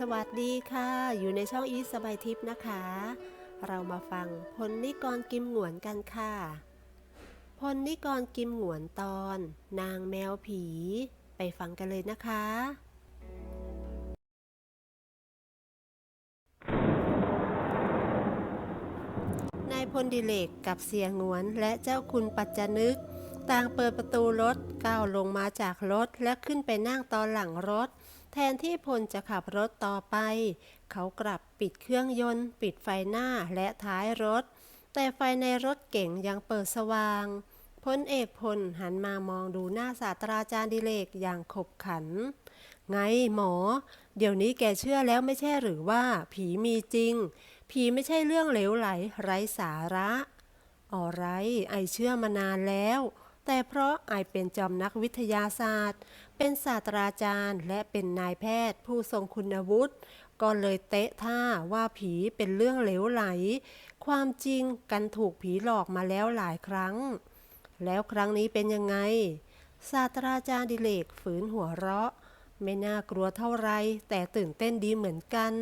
สวัสดีค่ะ อยู่ในช่องอีสสบายทิพย์นะคะ เรามาฟังพลนิกรกิมหงวนกันค่ะพลนิกรกิมหงวนตอน นางแมวผี ไปฟังกันเลยนะคะ นายพลดิเลกกับเสียงวนและเจ้าคุณปัจจนึก ต่างเปิดประตูรถก้าวลงมาจากรถและขึ้นไปนั่งตอนหลังรถ แทนที่พลจะขับรถต่อไป เขากลับปิดเครื่องยนต์ ปิดไฟหน้าและท้ายรถ แต่ไฟในรถเก๋งยังเปิดสว่าง พลเอกพลหันมามองดูหน้าศาสตราจารย์ดิเลกอย่างขบขัน ไงหมอ เดี๋ยวนี้แกเชื่อแล้วไม่ใช่หรือว่าผีมีจริง ผีไม่ใช่เรื่องเหลวไหลไร้สาระอ๋อไรไอเชื่อมานานแล้ว แต่เพราะไอเป็นจอมนักวิทยาศาสตร์ เป็นศาสตราจารย์และเป็นนายแพทย์ผู้ทรงคุณวุฒิก็เลยเตะท่าว่าผีเป็นเรื่องเหลวไหล ความจริงกันถูกผีหลอกมาแล้วหลายครั้ง แล้วครั้งนี้เป็นยังไง ศาสตราจารย์ดิเลกฝืนหัวเราะ ไม่น่ากลัวเท่าไรแต่ตื่นเต้นดีเหมือนกัน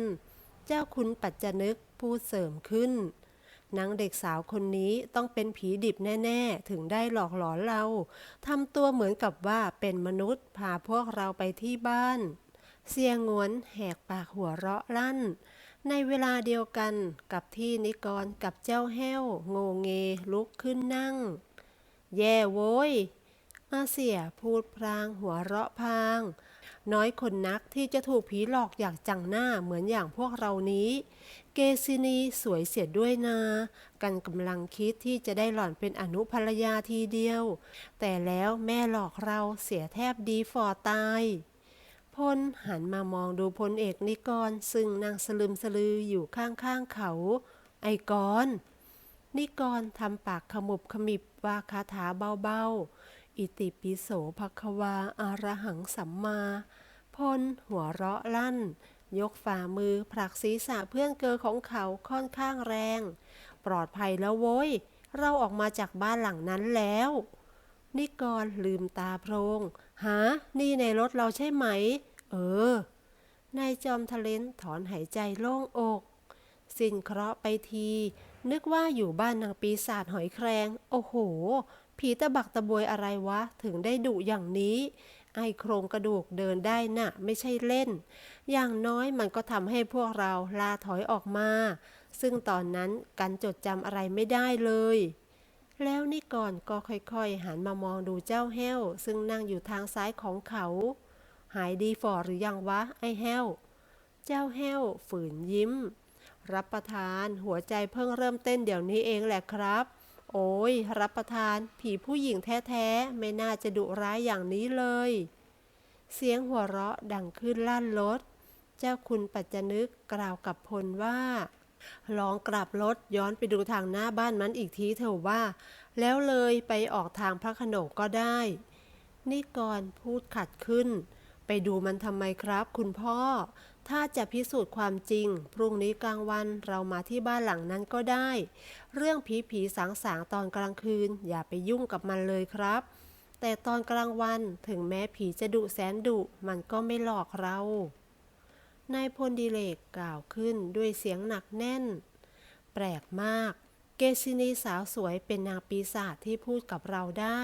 เจ้าคุณปัจจนึกพูดเสริมขึ้น นางเด็กสาวคนนี้ต้องเป็นผีดิบแน่ ๆ ถึงได้หลอกหลอนเราทำตัวเหมือนกับว่าเป็นมนุษย์พาพวกเราไปที่บ้าน เสียงวนแหกปากหัวเราะลั่น ในเวลาเดียวกันกับที่นิกรกับเจ้าแห้ว โงเงลุกขึ้นนั่ง แย่โว้ยอาเสียพูดพลางหัวเราะพาง น้อยคนนักที่จะถูกผีหลอกอย่างจังหน้าเหมือนอย่างพวกเรานี้ เกซินีสวยเสียด้วยนา กันกำลังคิดที่จะได้หล่อนเป็นอนุภรรยาทีเดียว แต่แล้วแม่หลอกเราเสียแทบดีฟอตายพลหันมามองดูพลเอกนิกร ซึ่งนางสลึมสลืออยู่ข้างๆเขา ไอกร นิกรทำปากขมุบขมิบว่าคาถาเบาๆ อิติปิโสภควาอารหังสัมมา พลหัวเราะลั่น ยกฝ่ามือผลักศีรษะเพื่อนเกอของเขาค่อนข้างแรง ปลอดภัยแล้วโว้ย เราออกมาจากบ้านหลังนั้นแล้ว นิกรลืมตาโพรง หา นี่ในรถเราใช่ไหม เออ นายจอมทะเลนถอนหายใจโล่งอก สิ้นเคราะห์ไปที นึกว่าอยู่บ้านนางปีศาจหอยแครง โอ้โห ผีตะบักตะบวยอะไรวะ ถึงได้ดุอย่างนี้ ไอโครงกระดูกเดินได้น่ะ ไม่ใช่เล่น อย่างน้อยมันก็ทำให้พวกเราลาถอยออกมา ซึ่งตอนนั้นกันจดจำอะไรไม่ได้เลย แล้วนี่ก่อนก็ค่อยๆ หันมามองดูเจ้าแห้ว ซึ่งนั่งอยู่ทางซ้ายของเขา หายดีฟอหรือยังวะ ไอ้แห้ว เจ้าแห้ว ฝืนยิ้ม รับประทานหัวใจเพิ่งเริ่มเต้นเดี๋ยวนี้เองแหละครับ โอ้ยรับประทานผีผู้หญิงแท้ๆ ไม่น่าจะดุร้ายอย่างนี้เลย เสียงหัวเราะดังขึ้นลั่นรถ เจ้าคุณปัจจนึกกล่าวกับพลว่า ลองกลับรถย้อนไปดูทางหน้าบ้านมันอีกทีเถอะว่า แล้วเลยไปออกทางพระโขนงก็ได้ นิกรพูดขัดขึ้น ไปดูมันทำไมครับคุณพ่อ ถ้าจะพิสูจน์ความจริง พรุ่งนี้กลางวันเรามาที่บ้านหลังนั้นก็ได้ เรื่องผีผีสางสางๆตอนกลางคืน อย่าไปยุ่งกับมันเลยครับ แต่ตอนกลางวันถึงแม้ผีจะดุแสนดุมันก็ไม่หลอกเรา นายพลดิเลกกล่าวขึ้นด้วยเสียงหนักแน่น แปลกมาก เกซินีสาวสวยเป็นนางปีศาจที่พูดกับเราได้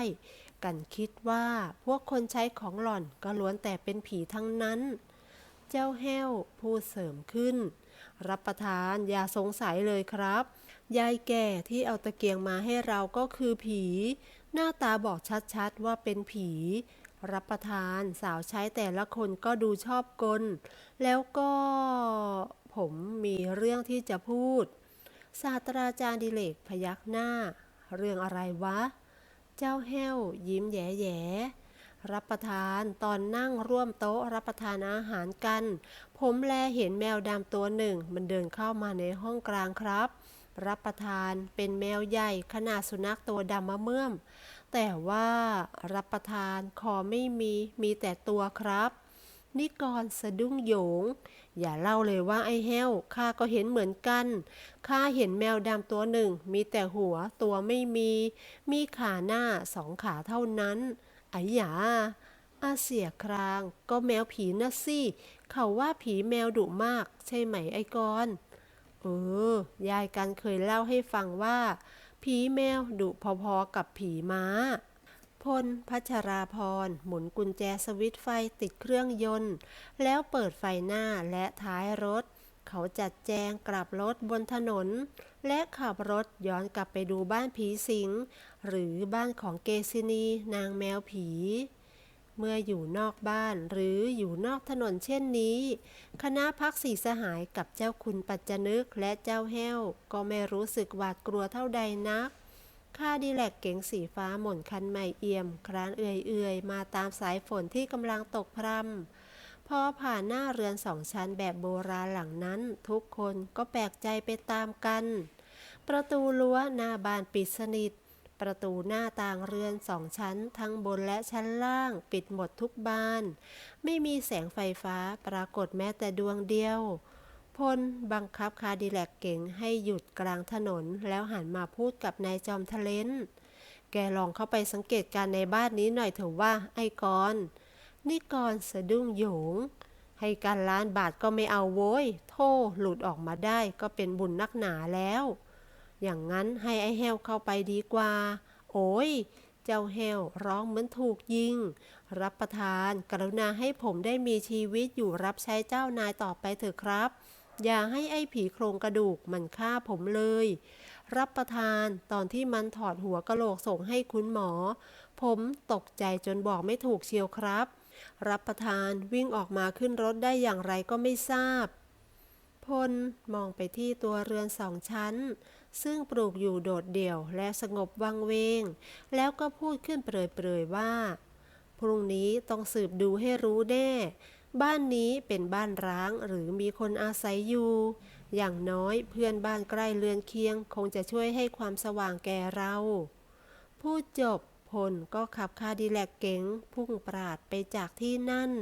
กันคิดว่าพวกคนใช้ของหล่อนก็ล้วนแต่เป็นผีทั้งนั้น เจ้าแห้วพูดเสริมขึ้น รับประทานอย่าสงสัยเลยครับ ยายแก่ที่เอาตะเกียงมาให้เราก็คือผี หน้าตาบอกชัดๆว่าเป็นผี รับประทานสาวใช้แต่ละคนก็ดูชอบกล แล้วก็ผมมีเรื่องที่จะพูด ศาสตราจารย์ดิเลกพยักหน้า เรื่องอะไรวะ เจ้าแห้วยิ้มแย่ๆ รับประทานตอนนั่งร่วมโต๊ะรับประทานอาหารกัน ผมแลเห็นแมวดำตัวหนึ่ง มันเดินเข้ามาในห้องกลางครับ รับประทานเป็นแมวใหญ่ขนาดสุนัขตัวดำมะเมื่อม แต่ว่ารับประทานคอไม่มีมีแต่ตัวครับนิกรสะดุ้งโหยง อย่าเล่าเลยว่าไอ้แห้วข้าก็เห็นเหมือนกัน ข้าเห็นแมวดำตัวหนึ่ง มีแต่หัวตัวไม่มี มีขาหน้าสองขาเท่านั้น ไอ้หยาอาเสียครางก็แมวผีนะสิ เขาว่าผีแมวดุมากใช่ไหมไอ้กรณ์เออ ยายกันเคยเล่าให้ฟังว่า ผีแมวดุพอๆกับผีม้า พลพัชราพร หมุนกุญแจสวิตไฟติดเครื่องยนต์ แล้วเปิดไฟหน้าและท้ายรถ เขาจัดแจงกลับรถบนถนน และขับรถย้อนกลับไปดูบ้านผีสิง หรือบ้านของเกซินีนางแมวผี เมื่ออยู่นอกบ้านหรืออยู่นอกถนนเช่นนี้ คณะพักสีสหายกับเจ้าคุณปัจจนึกและเจ้าแห้ว ก็ไม่รู้สึกหวาดกลัวเท่าใดนักค่าดีแลกเก๋งสีฟ้าหม่นคันใหม่เอี่ยม ครานเอื่อยๆ มาตามสายฝนที่กำลังตกพรำพอผ่านหน้าเรือนสองชั้นแบบโบราณหลังนั้น ทุกคนก็แปลกใจไปตามกัน ประตูรั้วหน้าบานปิดสนิท ประตูหน้าต่างเรือนสองชั้น ทั้งบนและชั้นล่าง ปิดหมดทุกบาน ไม่มีแสงไฟฟ้าปรากฏแม้แต่ดวงเดียว พลบังคับคาดิแลกเก๋งให้หยุดกลางถนน แล้วหันมาพูดกับนายจอมทะเลนแกลองเข้าไปสังเกตการในบ้านนี้หน่อยเถอะว่าไอ้กรณ์นี่กรณ์สะดุ้งโหยงให้การล้านบาทก็ไม่เอาโว้ย โทษหลุดออกมาได้ก็เป็นบุญนักหนาแล้ว อย่างนั้นให้ไอ้แฮวเข้าไปดีกว่า โอ้ย เจ้าแฮวร้องเหมือนถูกยิง รับประทาน กรุณาให้ผมได้มีชีวิตอยู่รับใช้เจ้านายต่อไปเถอะครับ อย่าให้ไอ้ผีโครงกระดูกมันฆ่าผมเลย รับประทานตอนที่มันถอดหัวกะโหลกส่งให้คุณหมอ ผมตกใจจนบอกไม่ถูกเชียวครับ รับประทานวิ่งออกมาขึ้นรถได้อย่างไรก็ไม่ทราบพลมองไปที่ตัวเรือนสองชั้น ซึ่งปลูกอยู่โดดเดี่ยวและสงบวังเวง แล้วก็พูดขึ้นเปรยๆว่า พรุ่งนี้ต้องสืบดูให้รู้แน่ บ้านนี้เป็นบ้านร้างหรือมีคนอาศัยอยู่ อย่างน้อยเพื่อนบ้านใกล้เรือนเคียง คงจะช่วยให้ความสว่างแก่เรา พูดจบพลก็ขับคาดิแลกเก๋งพุ่งปราดไปจากที่นั่น10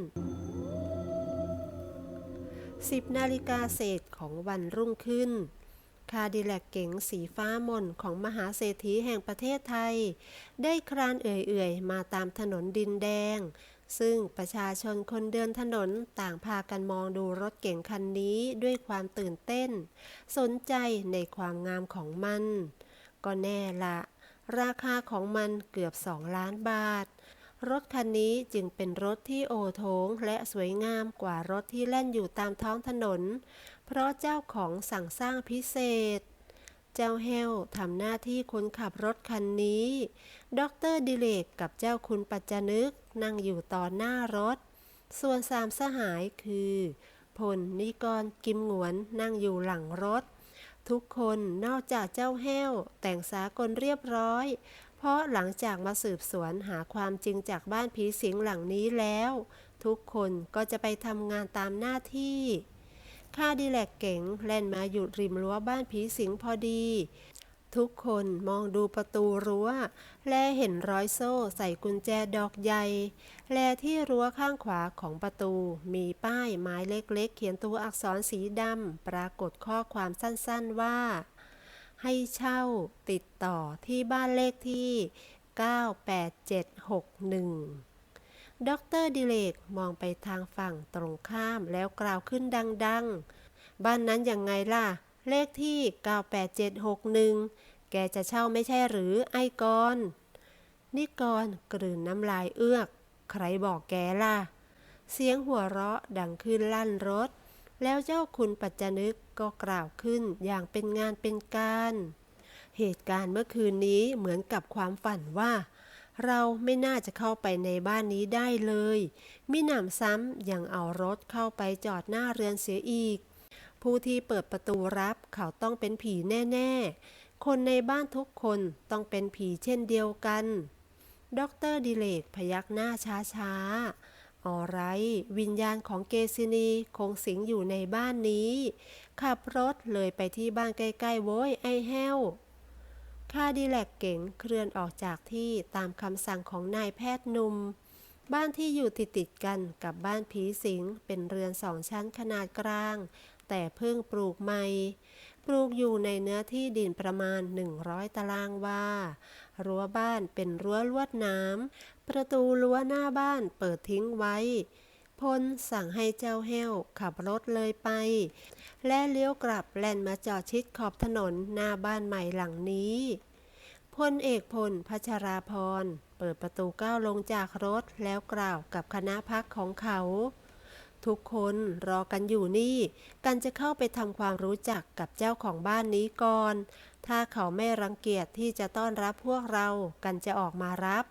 นาฬิกาเศษของวันรุ่งขึ้น คาดิแลกเก๋งสีฟ้าม่นของมหาเศรษฐีแห่งประเทศไทย ได้ครานเอื่อยๆ มาตามถนนดินแดง ซึ่งประชาชนคนเดินถนนต่างพากันมองดูรถเก๋งคันนี้ด้วยความตื่นเต้น สนใจในความงามของมัน ก็แน่ละ ราคาของมันเกือบ2ล้านบาทรถคันนี้จึงเป็นรถที่โอโถงและสวยงามกว่ารถที่แล่นอยู่ตามท้องถนน เพราะเจ้าของสั่งสร้างพิเศษ เจ้าเฮลทำหน้าที่คนขับรถคันนี้ ดรดิเลกกับเจ้าคุณปัจจนึกนั่งอยู่ต่อหน้ารถ ส่วนสามสหายคือพลนิกรกิมหงวนนั่งอยู่หลังรถ ทุกคนนอกจากเจ้าแห้ว แต่งสากลเรียบร้อย เพราะหลังจากมาสืบสวนหาความจริงจากบ้านผีสิงหลังนี้แล้ว ทุกคนก็จะไปทำงานตามหน้าที่ ค่าดีแลกเก๋งแล่นมาหยุดริมรั้วบ้านผีสิงพอดี ทุกคนมองดูประตูรั้ว และเห็นร้อยโซ่ใส่กุญแจดอกใหญ่ และที่รั้วข้างขวาของประตู มีป้ายไม้เล็กๆ เขียนตัวอักษรสีดำปรากฏข้อความสั้นๆว่า ให้เช่าติดต่อที่บ้านเลขที่ 98761 ดรดิเลกมองไปทางฝั่งตรงข้ามแล้วกล่าวขึ้นดังๆ บ้านนั้นยังไงล่ะ เลขที่ 98761 แกจะเช่าไม่ใช่หรือไอกรณ์นิกรกลืนน้ำลายเอื้อก ใครบอกแกล่ะ เสียงหัวเราะดังขึ้นลั่นรถ แล้วเจ้าคุณปัจจนึกก็กล่าวขึ้นอย่างเป็นงานเป็นการ เหตุการณ์เมื่อคืนนี้เหมือนกับความฝันว่า เราไม่น่าจะเข้าไปในบ้านนี้ได้เลยมิหนำซ้ำยังเอารถเข้าไปจอดหน้าเรือนเสียอีก ผู้ที่เปิดประตูรับเขาต้องเป็นผีแน่ ๆ คนในบ้านทุกคนต้องเป็นผีเช่นเดียวกัน ดรดิเลกพยักหน้าช้าๆออไรวิญญาณของเกซินีคงสิงอยู่ในบ้านนี้ ขับรถเลยไปที่บ้านใกล้ๆโว้ยไอ้แห้ว คาดิแลกเก๋งเคลื่อนออกจากที่ตามคำสั่งของนายแพทย์หนุ่ม บ้านที่อยู่ติดติดกันกับบ้านผีสิงเป็นเรือนสองชั้นขนาดกลาง แต่เพิ่งปลูกใหม่ ปลูกอยู่ในเนื้อที่ดินประมาณ 100 ตารางวา รั้วบ้านเป็นรั้วลวดหน้ำ ประตูรั้วหน้าบ้านเปิดทิ้งไว้พลสั่งให้เจ้าแห้วขับรถเลยไป และเลี้ยวกลับแล่นมาจอดชิดขอบถนนหน้าบ้านใหม่หลังนี้ พลเอกพลพัชราพร เปิดประตูก้าวลงจากรถแล้วกล่าวกับคณะพักของเขา ทุกคนรอกันอยู่นี่ กันจะเข้าไปทำความรู้จักกับเจ้าของบ้านนี้ก่อน ถ้าเขาไม่รังเกียจที่จะต้อนรับพวกเรา กันจะออกมารับ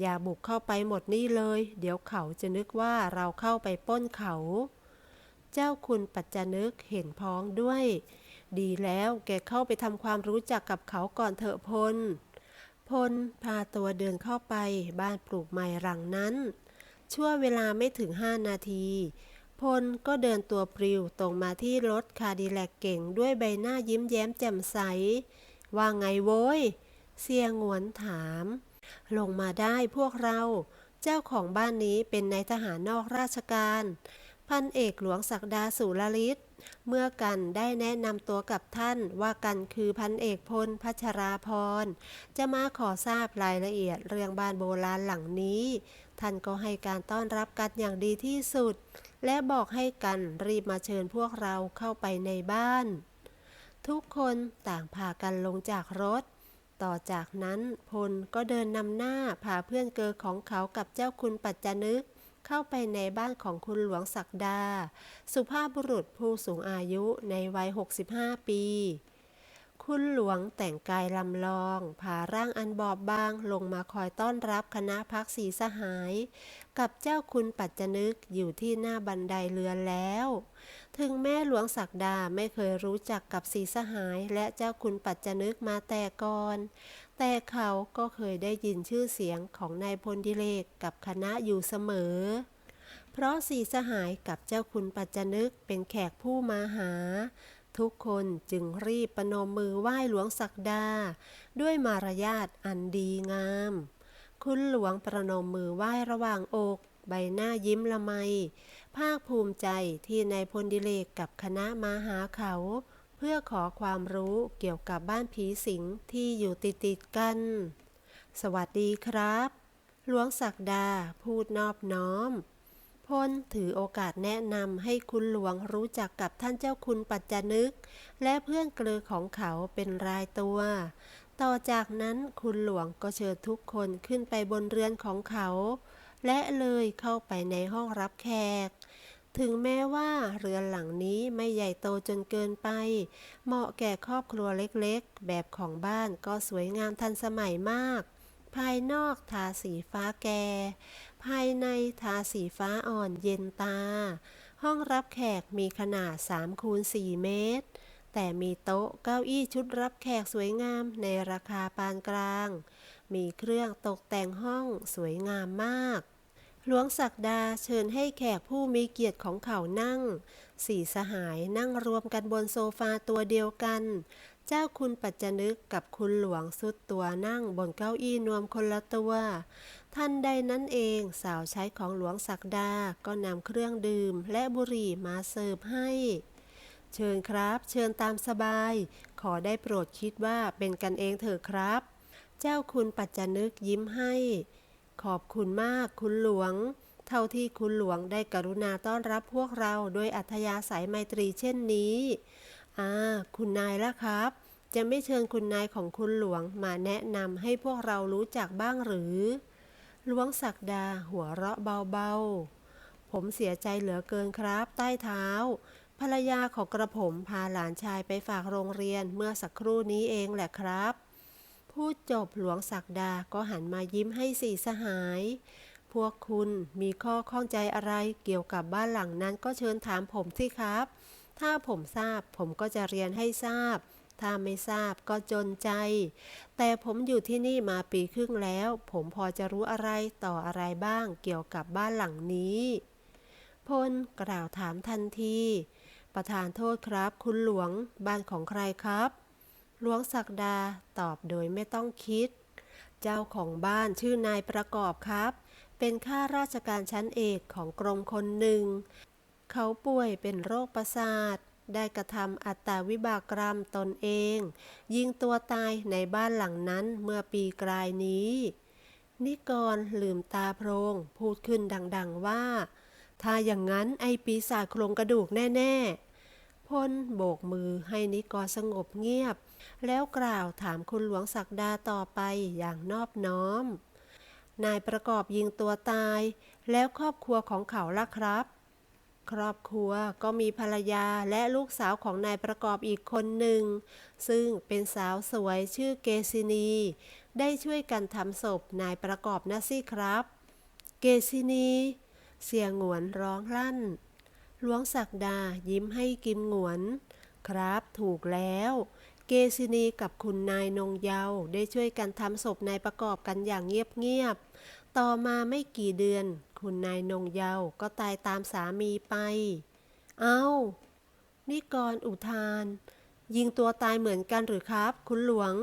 อย่าบุกเข้าไปหมดนี่เลย เดี๋ยวเขาจะนึกว่าเราเข้าไปป้นเขา เจ้าคุณปัจจนึกเห็นพ้องด้วย ดีแล้วแกเข้าไปทำความรู้จักกับเขาก่อนเถอะพล พลพาตัวเดินเข้าไปบ้านปลูกใหม่หลังนั้น ชั่วเวลาไม่ถึงห้านาที พลก็เดินตัวปลิวตรงมาที่รถคาดิแลกเก่งด้วยใบหน้ายิ้มแย้มแจ่มใส ว่าไงโว้ย เสียงวนถาม ลงมาได้พวกเรา เจ้าของบ้านนี้เป็นนายทหารนอกราชการ พันเอกหลวงศักดาสุรลิศ เมื่อกันได้แนะนำตัวกับท่านว่ากันคือพันเอกพลพัชราพร จะมาขอทราบรายละเอียดเรื่องบ้านโบราณหลังนี้ ท่านก็ให้การต้อนรับกันอย่างดีที่สุด และบอกให้กันรีบมาเชิญพวกเราเข้าไปในบ้าน ทุกคนต่างพากันลงจากรถต่อจากนั้นพลก็เดินนำหน้าพาเพื่อนเกอของเขากับเจ้าคุณปัจจนึก เข้าไปในบ้านของคุณหลวงศักดา สุภาพบุรุษผู้สูงอายุในวัย 65 ปี คุณหลวงแต่งกายลำลองพาร่างอันบอบบางลงมาคอยต้อนรับคณะพักสีสหาย กับเจ้าคุณปัจจนึกอยู่ที่หน้าบันไดเรือนแล้ว ถึงแม่หลวงศักดาไม่เคยรู้จักกับสีสหายและเจ้าคุณปัจจนึกมาแต่ก่อน แต่เขาก็เคยได้ยินชื่อเสียงของนายพลดิเลกกับคณะอยู่เสมอ เพราะสีสหายกับเจ้าคุณปัจจนึกเป็นแขกผู้มาหา ทุกคนจึงรีบประนมมือไหว้หลวงศักดา ด้วยมารยาทอันดีงาม คุณหลวงประนมมือไหว้ระหว่างอก ใบหน้ายิ้มละไม ภาคภูมิใจที่นายพลดิเลกกับคณะมาหาเขา เพื่อขอความรู้เกี่ยวกับบ้านผีสิงที่อยู่ติดติดกัน สวัสดีครับ หลวงศักดาพูดนอบน้อม พลถือโอกาสแนะนำให้คุณหลวงรู้จักกับท่านเจ้าคุณปัจจนึก และเพื่อนเกลือของเขาเป็นรายตัว ต่อจากนั้นคุณหลวงก็เชิญทุกคนขึ้นไปบนเรือนของเขา และเลยเข้าไปในห้องรับแขก ถึงแม้ว่าเรือนหลังนี้ไม่ใหญ่โตจนเกินไป เหมาะแก่ครอบครัวเล็กๆ แบบของบ้านก็สวยงามทันสมัยมาก ภายนอกทาสีฟ้าแก่ ภายในทาสีฟ้าอ่อนเย็นตา ห้องรับแขกมีขนาด3คูณ4เมตร แต่มีโต๊ะเก้าอี้ชุดรับแขกสวยงามในราคาปานกลาง มีเครื่องตกแต่งห้องสวยงามมาก หลวงศักดาเชิญให้แขกผู้มีเกียรติของเขานั่ง สี่สหายนั่งรวมกันบนโซฟาตัวเดียวกัน เจ้าคุณปัจจนึกกับคุณหลวงสุดตัวนั่งบนเก้าอี้นวมคนละตัวทันใดนั้นเองสาวใช้ของหลวงศักดาก็นำเครื่องดื่มและบุหรี่มาเสิร์ฟให้ เชิญครับ เชิญตามสบาย ขอได้โปรดคิดว่าเป็นกันเองเถอะครับ เจ้าคุณปัจจนึกยิ้มให้ ขอบคุณมากคุณหลวง เท่าที่คุณหลวงได้กรุณาต้อนรับพวกเราโดยอัธยาศัยไมตรีเช่นนี้อ่าคุณนายละครับ จะไม่เชิญคุณนายของคุณหลวงมาแนะนำให้พวกเรารู้จักบ้างหรือ หลวงศักดาหัวเราะเบาๆ ผมเสียใจเหลือเกินครับ ใต้เท้า ภรรยาของกระผมพาหลานชายไปฝากโรงเรียนเมื่อสักครู่นี้เองแหละครับ พูดจบหลวงศักดาก็หันมายิ้มให้สี่สหาย พวกคุณมีข้อข้องใจอะไรเกี่ยวกับบ้านหลังนั้นก็เชิญถามผมสิครับ ถ้าผมทราบผมก็จะเรียนให้ทราบ ถ้าไม่ทราบก็จนใจ แต่ผมอยู่ที่นี่มาปีครึ่งแล้ว ผมพอจะรู้อะไรต่ออะไรบ้างเกี่ยวกับบ้านหลังนี้พลกล่าวถามทันที ประธานโทษครับ คุณหลวงบ้านของใครครับ หลวงศักดาตอบโดยไม่ต้องคิด เจ้าของบ้านชื่อนายประกอบครับ เป็นข้าราชการชั้นเอกของกรมคนหนึ่ง เขาป่วยเป็นโรคประสาท ได้กระทำอัตตาวิบากกรรมตนเอง ยิงตัวตายในบ้านหลังนั้นเมื่อปีกลายนี้ นิกรลืมตาโพรง พูดขึ้นดังๆว่า ถ้าอย่างนั้นไอปีศาจโครงกระดูกแน่ ๆพลโบกมือให้นิกรสงบเงียบ แล้วกล่าวถามคุณหลวงศักดาต่อไปอย่างนอบน้อม นายประกอบยิงตัวตาย แล้วครอบครัวของเขาล่ะครับ ครอบครัวก็มีภรรยาและลูกสาวของนายประกอบอีกคนหนึ่ง ซึ่งเป็นสาวสวยชื่อเกซินี ได้ช่วยกันทำศพนายประกอบนะสิครับ เกซินี เสียงหวนร้องลั่นหลวงศักดายิ้มให้กิมหงวน ครับถูกแล้ว เกซินีกับคุณนายนงเยาว์ได้ช่วยกันทำศพนายประกอบกันอย่างเงียบๆ ต่อมาไม่กี่เดือน คุณนายนงเยาว์ก็ตายตามสามีไป เอา้า นิกรอุทาน ยิงตัวตายเหมือนกันหรือครับ คุณหลวง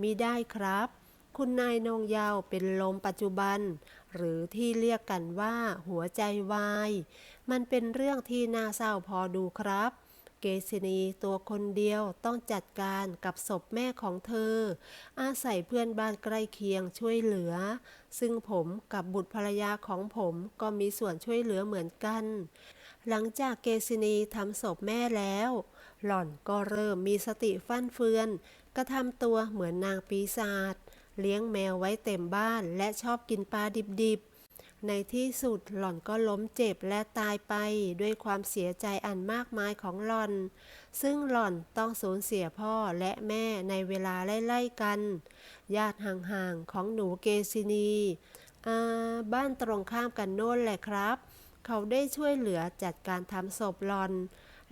มิได้ครับ คุณนายนงเยาว์เป็นลมปัจจุบัน หรือที่เรียกกันว่าหัวใจวาย มันเป็นเรื่องที่น่าเศร้าพอดูครับ เกษินีตัวคนเดียวต้องจัดการกับศพแม่ของเธอ อาศัยเพื่อนบ้านใกล้เคียงช่วยเหลือ ซึ่งผมกับบุตรภรรยาของผมก็มีส่วนช่วยเหลือเหมือนกัน หลังจากเกษินีทำศพแม่แล้ว หล่อนก็เริ่มมีสติฟั่นเฟือน กระทำตัวเหมือนนางปีศาจเลี้ยงแมวไว้เต็มบ้านและชอบกินปลาดิบๆ ในที่สุดหล่อนก็ล้มเจ็บและตายไปด้วยความเสียใจอันมากมายของหล่อน ซึ่งหล่อนต้องสูญเสียพ่อและแม่ในเวลาไล่ๆกัน ญาติห่างๆของหนูเกซินีบ้านตรงข้ามกันโน่นแหละครับ เขาได้ช่วยเหลือจัดการทำศพหลอน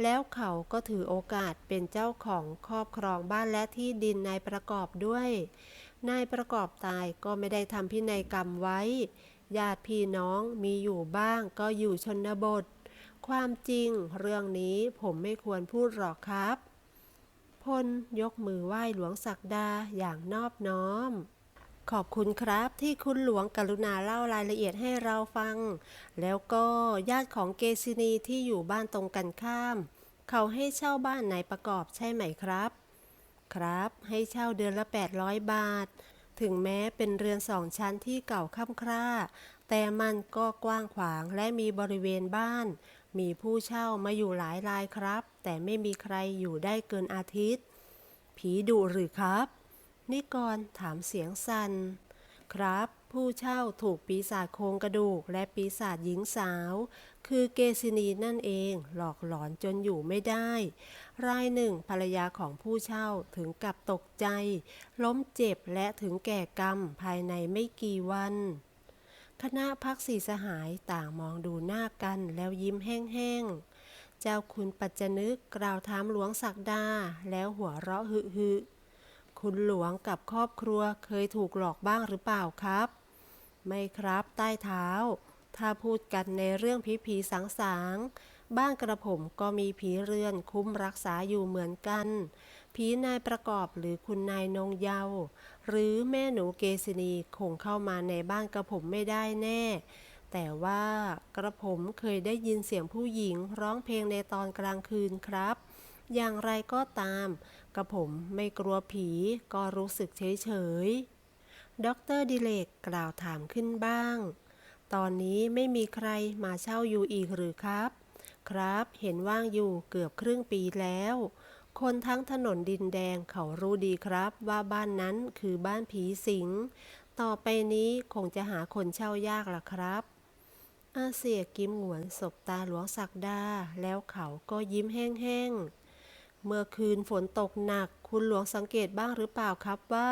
แล้วเขาก็ถือโอกาสเป็นเจ้าของครอบครองบ้านและที่ดินนายประกอบด้วย นายประกอบตายก็ไม่ได้ทำพินัยกรรมไว้ ญาติพี่น้องมีอยู่บ้างก็อยู่ชนบท ความจริงเรื่องนี้ผมไม่ควรพูดหรอกครับ พลยกมือไหว้หลวงศักดาอย่างนอบน้อม ขอบคุณครับที่คุณหลวงกรุณาเล่ารายละเอียดให้เราฟัง แล้วก็ญาติของเกซินีที่อยู่บ้านตรงกันข้าม เขาให้เช่าบ้านนายประกอบใช่ไหมครับ ครับ ให้เช่าเดือนละ 800 บาท ถึงแม้เป็นเรือนสองชั้นที่เก่าค่ำคร่า แต่มันก็กว้างขวางและมีบริเวณบ้าน มีผู้เช่ามาอยู่หลายรายครับ แต่ไม่มีใครอยู่ได้เกินอาทิตย์ ผีดุหรือครับ นิกรถามเสียงสัน่นครับ ผู้เช่าถูกปีศาจโครงกระดูกและปีศาจหญิงสาว คือเกซินีนั่นเองหลอกหลอนจนอยู่ไม่ได้ รายหนึ่งภรรยาของผู้เช่าถึงกับตกใจ ล้มเจ็บและถึงแก่กรรมภายในไม่กี่วันคณะพักสีสหายต่างมองดูหน้ากันแล้วยิ้มแห้งๆ เจ้าคุณปัจจนึกกล่าวถามหลวงศักดาแล้วหัวเราะหึหึๆคุณหลวงกับครอบครัวเคยถูกหลอกบ้างหรือเปล่าครับ ไม่ครับใต้เท้า ถ้าพูดกันในเรื่องผีผีสางสางๆบ้านกระผมก็มีผีเรือนคุ้มรักษาอยู่เหมือนกัน ผีนายประกอบหรือคุณนายนงเยา หรือแม่หนูเกษินีคงเข้ามาในบ้านกระผมไม่ได้แน่ แต่ว่ากระผมเคยได้ยินเสียงผู้หญิงร้องเพลงในตอนกลางคืนครับ อย่างไรก็ตาม กระผมไม่กลัวผีก็รู้สึกเฉยเฉย ด็อกเตอร์ดิเลกกล่าวถามขึ้นบ้าง ตอนนี้ไม่มีใครมาเช่าอยู่อีกหรือครับ ครับ เห็นว่างอยู่เกือบครึ่งปีแล้ว คนทั้งถนนดินแดงเขารู้ดีครับว่าบ้านนั้นคือบ้านผีสิง ต่อไปนี้คงจะหาคนเช่ายากล่ะครับอาเสียกิมหวนสบตาหลวงศักดาแล้วเขาก็ยิ้มแห้งๆ เมื่อคืนฝนตกหนัก คุณหลวงสังเกตบ้างหรือเปล่าครับว่า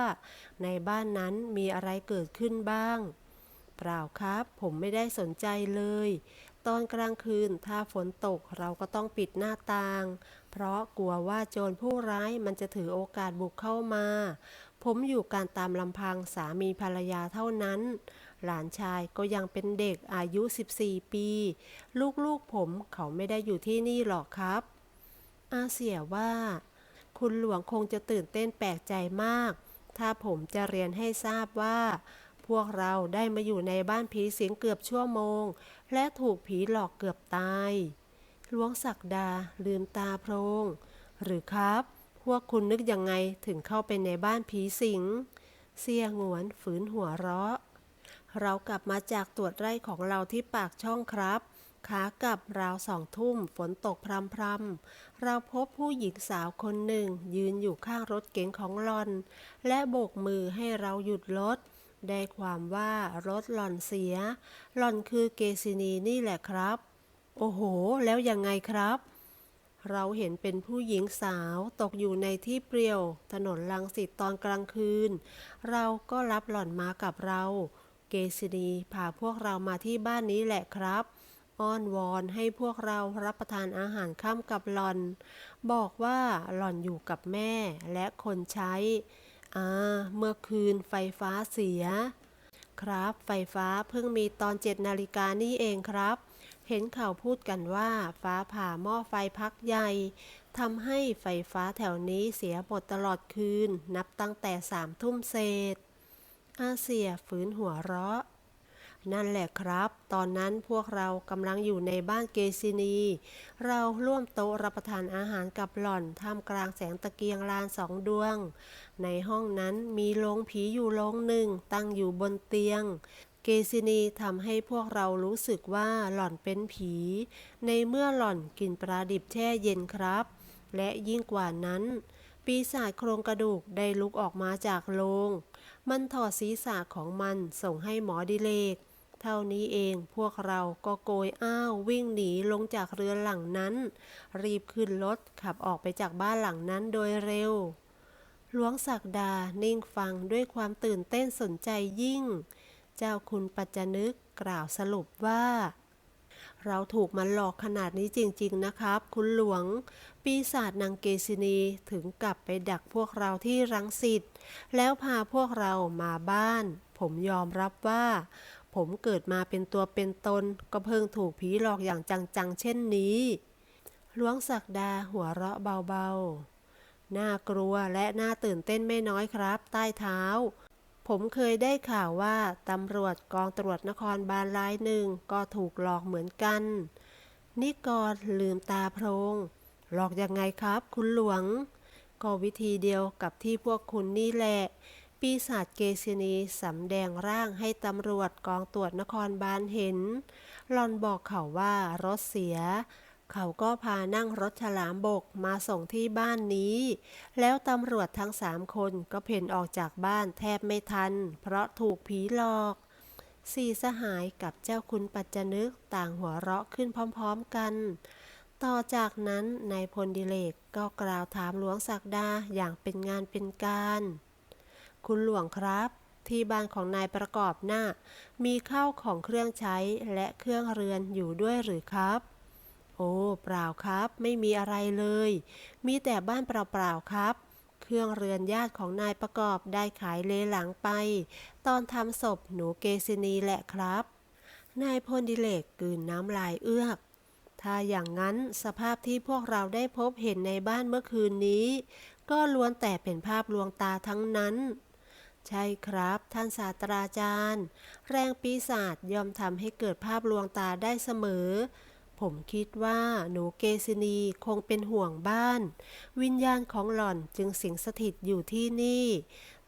ในบ้านนั้นมีอะไรเกิดขึ้นบ้าง เปล่าครับ ผมไม่ได้สนใจเลย ตอนกลางคืนถ้าฝนตกเราก็ต้องปิดหน้าต่าง เพราะกลัวว่าโจรผู้ร้ายมันจะถือโอกาสบุกเข้ามา ผมอยู่การตามลำพังสามีภรรยาเท่านั้น หลานชายก็ยังเป็นเด็กอายุ 14 ปี ลูกๆผมเขาไม่ได้อยู่ที่นี่หรอกครับ อาเสียว่า คุณหลวงคงจะตื่นเต้นแปลกใจมาก ถ้าผมจะเรียนให้ทราบว่า พวกเราได้มาอยู่ในบ้านผีสิงเกือบชั่วโมง และถูกผีหลอกเกือบตายหลวงศักดาลืมตาโพรง หรือครับ พวกคุณนึกยังไงถึงเข้าไปในบ้านผีสิง เสียงหวนฝืนหัวเราะ เรากลับมาจากตรวจไร่ของเราที่ปากช่องครับ ขากลับราวสองทุ่มฝนตกพรำๆเราพบผู้หญิงสาวคนหนึ่ง ยืนอยู่ข้างรถเก๋งของหลอน และโบกมือให้เราหยุดรถ ได้ความว่ารถหลอนเสียหลอนคือเกซินีนี่แหละครับ โอ้โห แล้วยังไงครับ เราเห็นเป็นผู้หญิงสาวตกอยู่ในที่เปลี่ยว ถนนลังสิตตอนกลางคืน เราก็รับหล่อนมากับเรา เกซินีพาพวกเรามาที่บ้านนี้แหละครับ อ้อนวอนให้พวกเรารับประทานอาหารค่ำกับหล่อน บอกว่าหล่อนอยู่กับแม่และคนใช้ อ่า เมื่อคืนไฟฟ้าเสีย ครับ ไฟฟ้าเพิ่งมีตอนเจ็ดนาฬิกานี่เองครับ เห็นข่าวพูดกันว่าฟ้าผ่าหม้อไฟพักใหญ่ทำให้ไฟฟ้าแถวนี้เสียหมดตลอดคืน นับตั้งแต่สามทุ่มเศษ อาเซียฝืนหัวเราะ นั่นแหละครับ ตอนนั้นพวกเรากำลังอยู่ในบ้านเกซินี เราร่วมโต๊ะรับประทานอาหารกับหล่อนท่ามกลางแสงตะเกียงลานสองดวง ในห้องนั้นมีโรงผีอยู่โรงหนึ่งตั้งอยู่บนเตียง เกซินีทำให้พวกเรารู้สึกว่าหล่อนเป็นผี ในเมื่อหล่อนกินปลาดิบแช่เย็นครับ และยิ่งกว่านั้น ปีศาจโครงกระดูกได้ลุกออกมาจากโรงมันถอดศีรษะของมันส่งให้หมอดิเลก ท่านี้เองพวกเราก็โกยอ้าววิ่งหนีลงจากเรือหลังนั้น รีบขึ้นรถขับออกไปจากบ้านหลังนั้นโดยเร็ว หลวงศักดานิ่งฟังด้วยความตื่นเต้นสนใจยิ่ง เจ้าคุณปัจจนึกกล่าวสรุปว่าเราถูกมันหลอกขนาดนี้จริง ๆ นะครับ คุณหลวง ปีศาจนางเกซินีถึงกลับไปดักพวกเราที่รังสิตแล้วพาพวกเรามาบ้าน ผมยอมรับว่า ผมเกิดมาเป็นตัวเป็นตน ก็เพิ่งถูกผีหลอกอย่างจังๆ เช่นนี้หลวงศักดาหัวเราะเบาๆ น่ากลัวและน่าตื่นเต้นไม่น้อยครับ ใต้เท้า ผมเคยได้ข่าวว่าตำรวจกองตรวจนครบาลรายหนึ่งก็ถูกหลอกเหมือนกัน นิกรลืมตาโพรง หลอกยังไงครับ คุณหลวง ก็วิธีเดียวกับที่พวกคุณนี่แหละ ปีศาจเกซินีสำแดงร่างให้ตำรวจกองตรวจนครบาลเห็น หลอนบอกเขาว่ารถเสีย เขาก็พานั่งรถฉลามบกมาส่งที่บ้านนี้ แล้วตำรวจทั้งสามคนก็เพ่นออกจากบ้านแทบไม่ทัน เพราะถูกผีหลอก สี่สหายกับเจ้าคุณปัจจนึกต่างหัวเราะขึ้นพร้อมๆกันต่อจากนั้นนายพลดิเลกก็กล่าวถามหลวงศักดาอย่างเป็นงานเป็นการ คุณหลวงครับ ที่บ้านของนายประกอบหน้า มีข้าวของเครื่องใช้และเครื่องเรือนอยู่ด้วยหรือครับ โอ้เปล่าครับ ไม่มีอะไรเลย มีแต่บ้านเปล่าๆครับ เครื่องเรือนญาติของนายประกอบได้ขายเลหลังไป ตอนทำศพหนูเกซินีแหละครับ นายพลดิเลกกืนน้ำลายเอื้อกถ้าอย่างนั้นสภาพที่พวกเราได้พบเห็นในบ้านเมื่อคืนนี้ ก็ล้วนแต่เป็นภาพลวงตาทั้งนั้น ใช่ครับ ท่านศาสตราจารย์ แรงปีศาจย่อมทำให้เกิดภาพลวงตาได้เสมอ ผมคิดว่าหนูเกซินีคงเป็นห่วงบ้าน วิญญาณของหล่อนจึงสิงสถิตอยู่ที่นี่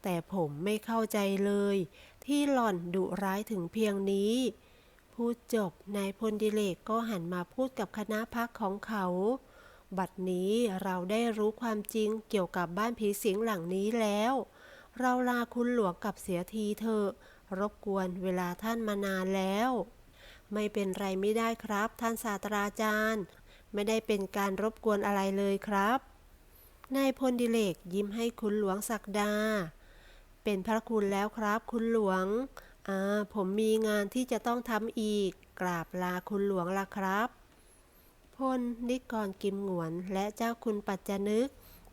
แต่ผมไม่เข้าใจเลย ที่หล่อนดุร้ายถึงเพียงนี้พูดจบนายพลดิเลกก็หันมาพูดกับคณะพักของเขา บัดนี้เราได้รู้ความจริงเกี่ยวกับบ้านผีสิงหลังนี้แล้ว เราลาคุณหลวงกลับเสียทีเถอะ รบกวนเวลาท่านมานานแล้ว ไม่เป็นไรไม่ได้ครับ ท่านศาสตราจารย์ ไม่ได้เป็นการรบกวนอะไรเลยครับ นายพลดิเลกยิ้มให้คุณหลวงศักดา เป็นพระคุณแล้วครับคุณหลวง อ่า ผมมีงานที่จะต้องทำอีก กราบลาคุณหลวงละครับพลนิกรกิมหงวนและเจ้าคุณปัจจนึก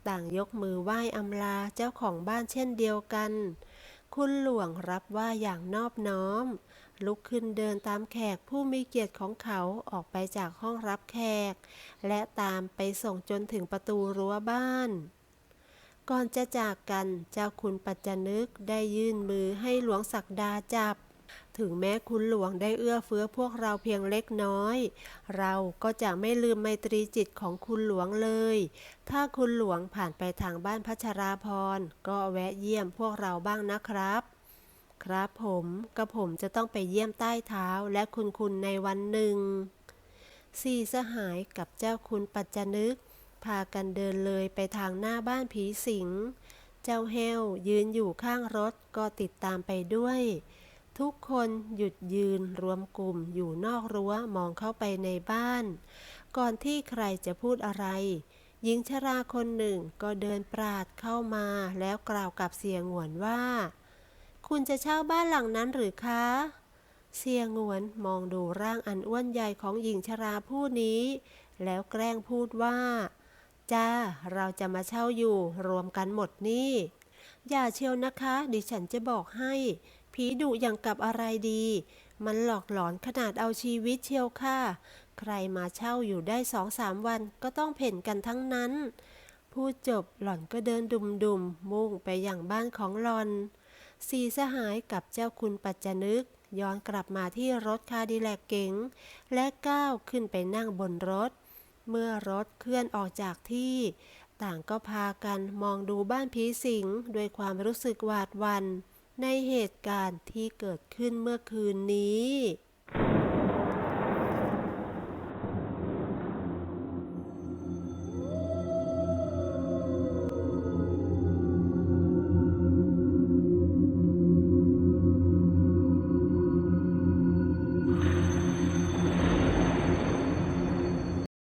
ต่างยกมือไหว้อำลาเจ้าของบ้านเช่นเดียวกัน คุณหลวงรับว่าอย่างนอบน้อม ลุกขึ้นเดินตามแขกผู้มีเกียรติของเขาออกไปจากห้องรับแขก และตามไปส่งจนถึงประตูรั้วบ้านก่อนจะจากกัน เจ้าคุณปัจจนึกได้ยื่นมือให้หลวงศักดาจับ ถึงแม้คุณหลวงได้เอื้อเฟื้อพวกเราเพียงเล็กน้อย เราก็จะไม่ลืมไมตรีจิตของคุณหลวงเลย ถ้าคุณหลวงผ่านไปทางบ้านพัชราพร ก็แวะเยี่ยมพวกเราบ้างนะครับ ครับผมกับผมจะต้องไปเยี่ยมใต้เท้าและคุณคุณในวันหนึ่งสี่สหายกับเจ้าคุณปัจจนึก พากันเดินเลยไปทางหน้าบ้านผีสิง เจ้าเฮลยืนอยู่ข้างรถก็ติดตามไปด้วย ทุกคนหยุดยืนรวมกลุ่มอยู่นอกรั้วมองเข้าไปในบ้าน ก่อนที่ใครจะพูดอะไร หญิงชราคนหนึ่งก็เดินปราดเข้ามาแล้วกล่าวกับเสียงหวนว่า คุณจะเช่าบ้านหลังนั้นหรือคะ เสียงหวนมองดูร่างอันอ้วนใหญ่ของหญิงชราผู้นี้ แล้วแกล้งพูดว่า จ้า เราจะมาเช่าอยู่รวมกันหมดนี่ อย่าเชียวนะคะ ดิฉันจะบอกให้ ผีดุอย่างกับอะไรดี มันหลอกหลอนขนาดเอาชีวิตเชียวค่ะ ใครมาเช่าอยู่ได้สองสามวันก็ต้องเพ่นกันทั้งนั้น พูดจบหล่อนก็เดินดุมๆมุ่งไปอย่างบ้านของหล่อนสีสหายกับเจ้าคุณปัจจนึก ย้อนกลับมาที่รถคาดิแลกเก๋ง และก้าวขึ้นไปนั่งบนรถ เมื่อรถเคลื่อนออกจากที่ ต่างก็พากันมองดูบ้านผีสิงด้วยความรู้สึกหวาดวัน่น ในเหตุการณ์ที่เกิดขึ้นเมื่อคืนนี้